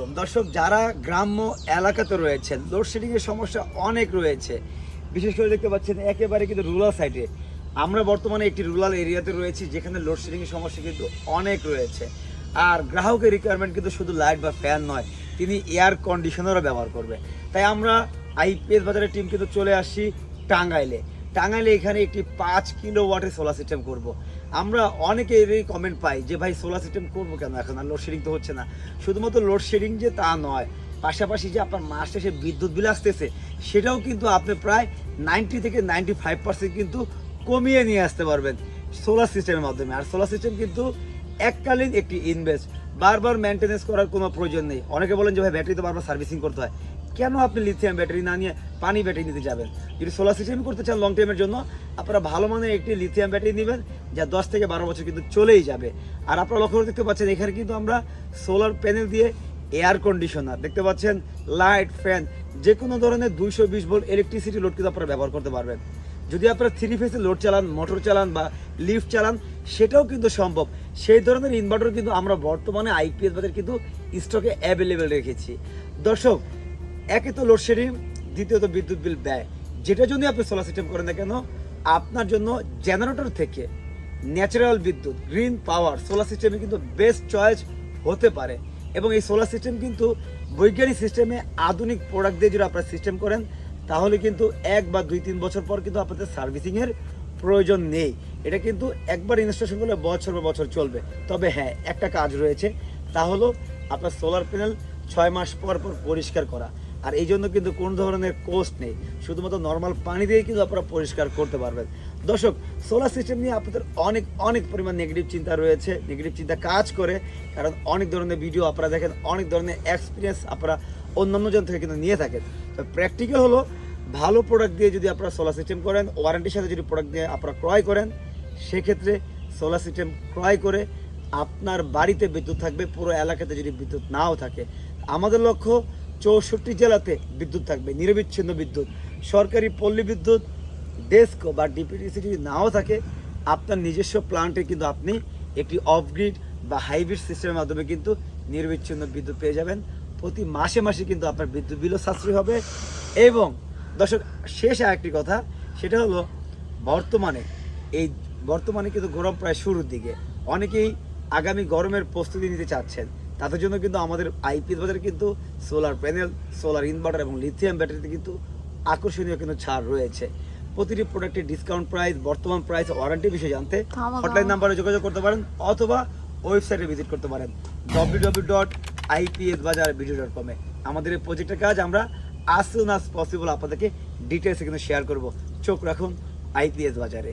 আলাইকুম। দর্শক, যারা গ্রাম্য এলাকাতে রয়েছেন লোডশেডিং এর সমস্যা অনেক রয়েছে। বিশেষ করে দেখতে পাচ্ছেন, একেবারে কিন্তু রুরাল সাইডে। আমরা বর্তমানে একটি রুরাল এরিয়াতে রয়েছি, যেখানে লোডশেডিং এর সমস্যা কিন্তু অনেক রয়েছে। আর গ্রাহকের রিকোয়ারমেন্ট কিন্তু শুধু লাইট বা ফ্যান নয়, তিনি এয়ার কন্ডিশনারও ব্যবহার করবে তাই আমরা আইপিএস বাজারের টিম কিন্তু চলে আসি টাঙ্গাইলে। টাঙ্গাইলে এখানে একটি পাঁচ কিলো ওয়াটের সোলার সিস্টেম করব। আমরা অনেকে এরই কমেন্ট পাই যে, ভাই সোলার সিস্টেম করব কেন? এখন আর লোডশেডিং তো হচ্ছে না। শুধুমাত্র লোডশেডিং যে তা নয়, পাশাপাশি যে আপনার মাস শেষে বিদ্যুৎ বিল আসতেছে, সেটাও কিন্তু আপনি প্রায় নাইনটি থেকে নাইনটি ফাইভ পার্সেন্ট কিন্তু কমিয়ে নিয়ে আসতে পারবেন সোলার সিস্টেমের মাধ্যমে। আর সোলার সিস্টেম কিন্তু এককালীন একটি ইনভেস্ট বারবার মেনটেনেন্স করার কোনো প্রয়োজন নেই। অনেকে বলেন যে, ভাই, ব্যাটারি তো বারবার সার্ভিসিং করতে হয়। কেন আপনি লিথিয়াম ব্যাটারি না নিয়ে পানি ব্যাটারি নিতে যাবেন? যদি সোলার সিস্টেম করতে চান লং টাইমের জন্য, আপনারা ভালো মানের একটি লিথিয়াম ব্যাটারি নেবেন, যা দশ থেকে বারো বছর কিন্তু চলেই যাবে। আর আপনারা লক্ষ্য করে দেখতে পাচ্ছেন, এখানে কিন্তু আমরা সোলার প্যানেল দিয়ে এয়ার কন্ডিশনার দেখতে পাচ্ছেন লাইট ফ্যান যে কোনো ধরনের দুইশো বিশ ভোল্ট ইলেকট্রিসিটি লোড কিন্তু আপনারা ব্যবহার করতে পারবেন। যদি আপনারা থ্রি ফেসে লোড চালান মোটর চালান বা লিফট চালান, সেটাও কিন্তু সম্ভব। সেই ধরনের ইনভার্টার কিন্তু আমরা বর্তমানে আইপিএস বাজার কিন্তু স্টকে অ্যাভেলেবেল রেখেছি। দর্শক একে তো লোডশেডিং দ্বিতীয়ত বিদ্যুৎ বিল ব্যয়। যেটা যদি আপনি সোলার সিস্টেম করেন না কেন, আপনার জন্য জেনারেটর থেকে ন্যাচারাল বিদ্যুৎ গ্রিন পাওয়ার সোলার সিস্টেমে কিন্তু বেস্ট চয়েস হতে পারে। এবং এই সোলার সিস্টেম কিন্তু বৈজ্ঞানিক সিস্টেমে আধুনিক প্রোডাক্ট দিয়ে যদি আপনারা সিস্টেম করেন, তাহলে কিন্তু এক বা দুই তিন বছর পর কিন্তু আপনাদের সার্ভিসিংয়ের প্রয়োজন নেই। এটা কিন্তু একবার ইনস্টলেশন করলে বছর বা বছর চলবে। তবে হ্যাঁ একটা কাজ রয়েছে, তা হলো আপনার সোলার প্যানেল ছয় মাস পর পর পরিষ্কার করা। আর এই জন্য কিন্তু কোনো ধরনের কোস্ট নেই। শুধুমাত্র নর্মাল পানি দিয়ে কিন্তু আপনারা পরিষ্কার করতে পারবেন। দর্শক সোলার সিস্টেম নিয়ে আপনাদের অনেক অনেক পরিমাণ নেগেটিভ চিন্তা রয়েছে। নেগেটিভ চিন্তা কাজ করে, কারণ অনেক ধরনের ভিডিও আপনারা দেখেন, অনেক ধরনের এক্সপিরিয়েন্স আপনারা অন্যান্য জন থেকে কিন্তু নিয়ে থাকেন। তো প্র্যাকটিক্যাল হলো, ভালো প্রোডাক্ট দিয়ে যদি আপনারা সোলার সিস্টেম করেন ওয়ারেন্টির সাথে যদি প্রোডাক্ট দিয়ে আপনারা ক্রয় করেন, সেক্ষেত্রে সোলার সিস্টেম ক্রয় করে আপনার বাড়িতে বিদ্যুৎ থাকবে, পুরো এলাকাতে যদি বিদ্যুৎ নাও থাকে। আমাদের লক্ষ্য চৌষট্টি জেলাতে বিদ্যুৎ থাকবে, নিরবিচ্ছিন্ন বিদ্যুৎ। সরকারি পল্লী বিদ্যুৎ, ডেস্ক বা ডিপিডিসি যদি নাও থাকে। আপনার নিজস্ব প্লান্টে কিন্তু আপনি একটি অফগ্রিড বা হাইব্রিড সিস্টেমের মাধ্যমে কিন্তু নিরবিচ্ছিন্ন বিদ্যুৎ পেয়ে যাবেন। প্রতি মাসে মাসে কিন্তু আপনার বিদ্যুৎ বিলও সাশ্রয় হবে। এবং দর্শক, শেষ আরেকটি কথা, সেটা হলো বর্তমানে, এই বর্তমানে কিন্তু গরম প্রায় শুরুর দিকে। অনেকেই আগামী গরমের প্রস্তুতি নিতে চাচ্ছেন। তাদের জন্য কিন্তু আমাদের আইপিএস বাজারে কিন্তু সোলার প্যানেল সোলার ইনভার্টার এবং লিথিয়াম ব্যাটারিতে কিন্তু আকর্ষণীয় কিন্তু ছাড় রয়েছে। প্রতিটি প্রোডাক্টের ডিসকাউন্ট প্রাইস বর্তমান প্রাইস ওয়ারেন্টি বিষয়ে জানতে হটলাইন নাম্বারে যোগাযোগ করতে পারেন অথবা ওয়েবসাইটে ভিজিট করতে পারেন W W dot IPS Bazar video dot কমে আমাদের এই প্রজেক্টের কাজ আমরা আজ সুন আজ পসিবল আপনাদেরকে ডিটেলসে কিন্তু শেয়ার করব। চোখ রাখুন আইপিএস বাজারে।